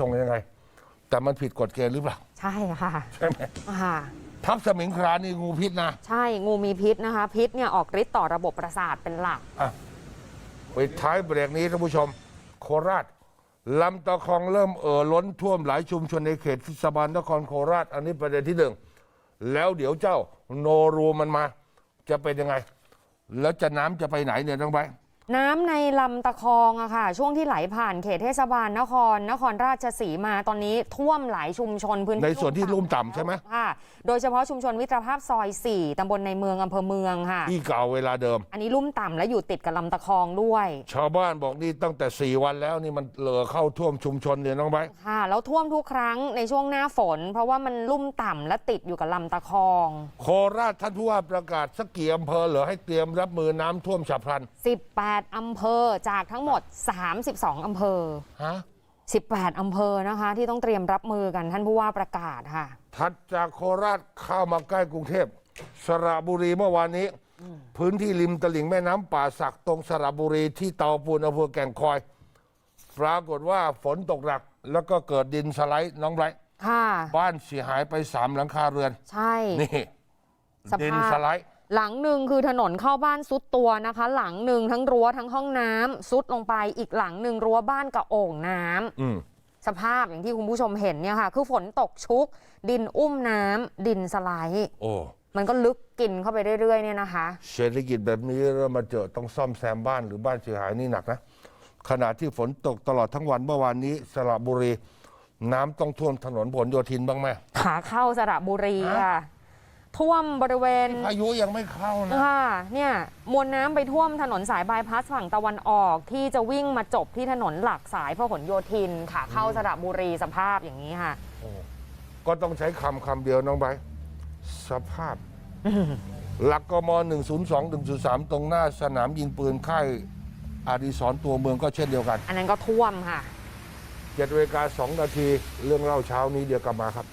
ส่งยังไง แต่มันผิดกฎเกณฑ์หรือเปล่า ใช่ค่ะใช่ไหมค่ะ ทับสมิงครานนี่งูพิษนะใช่งูมีพิษนะคะ พิษเนี่ยออกฤทธิ์ต่อระบบประสาทเป็นหลัก อะปิดท้ายเบรกนี้ท่านผู้ชม โคราชลำตะคองเริ่มเอ่อล้นท่วมหลายชุมชนในเขตเทศบาลนครโคราช อันนี้ประเด็นที่หนึ่งแล้วเดี๋ยวเจ้าโนรูมันมา จะเป็นยังไง แล้วจะน้ำจะไปไหนเนี่ยน้องใบร์ท น้ำในลำตะคองอะค่ะ ช่วงที่ไหลผ่านเขตเทศบาลนคร นครราชสีมาตอนนี้ท่วมหลายชุมชนพื้นที่ในส่วนที่ลุ่มต่ำใช่ไหมค่ะ โดยเฉพาะชุมชนมิตรภาพซอย 4 ตำบลในเมืองอำเภอเมืองค่ะ ที่เก่าเวลาเดิม อันนี้ลุ่มต่ำและอยู่ติดกับลำตะคองด้วย ชาวบ้านบอกนี่ตั้งแต่สี่วันแล้วนี่มันเหลือเข้าท่วมชุมชนเนี่ยน้องใบร์ทค่ะ แล้วท่วมทุกครั้งในช่วงหน้าฝน เพราะว่ามันลุ่มต่ำและติดอยู่กับลำตะคอง โคราชท่านผู้ว่าประกาศสักกี่อำเภอเหรอให้เตรียมรับมือน้ำท่วมฉับพลัน18อำเภอจากทั้งหมด 32 อำเภอ ฮะ18 อำเภอนะคะ ที่ต้องเตรียมรับมือกันท่านผู้ว่าประกาศค่ะ ถัดจากโคราชเข้ามาใกล้กรุงเทพสระบุรีเมื่อวานนี้ พื้นที่ริมตลิ่งแม่น้ำป่าสักตรงสระบุรีที่เตาปูนอำเภอแก่งคอย ปรากฏว่าฝนตกหนัก แล้วก็เกิดดินสไลด์น้องไบรท์ค่ะ บ้านเสียหายไปสามหลังคาเรือน ใช่ นี่ สภาพ ดินสไลด์ หลังหนึ่งคือถนนเข้าบ้านซุดตัวนะคะ หลังหนึ่งทั้งรั้วทั้งห้องน้ำซุดลงไปอีกหลังหนึ่งรั้วบ้านกับโอ่งน้ำอืมสภาพอย่างที่คุณผู้ชมเห็นเนี่ยค่ะ คือฝนตกชุก ดินอุ้มน้ำดินสไลด์โอ้มันก็ลึกกินเข้าไปเรื่อยๆเนี่ยนะคะเศรษฐกิจแบบนี้เรามาเจอต้องซ่อมแซมบ้านหรือบ้านเสียหายนี่หนักนะขณะที่ฝนตกตลอดทั้งวันเมื่อวานนี้สระบุรี น้ำต้องท่วมถนนผลโยธินบ้างไหมขาเข้าสระบุรีฮะค่ะ ท่วมบริเวณพายุยังไม่เข้านะค่ะเนี่ยมวลน้ำไปท่วมถนนสายบายพาสฝั่งตะวันออกที่จะวิ่งมาจบที่ถนนหลักสายพหลโยธินขาเข้าสระบุรีสภาพอย่างนี้ค่ะ ก็ต้องใช้คำคำเดียวน้องไบร์ทสภาพ หลักกม 102 103 ตรงหน้าสนามยิงปืนค่ายอาดิสรตัวเมืองก็เช่นเดียวกัน อันนั้นก็ท่วมค่ะ7เวลา2นาทีเรื่องเล่าเช้านี้เดี๋ยวกลับมาครับ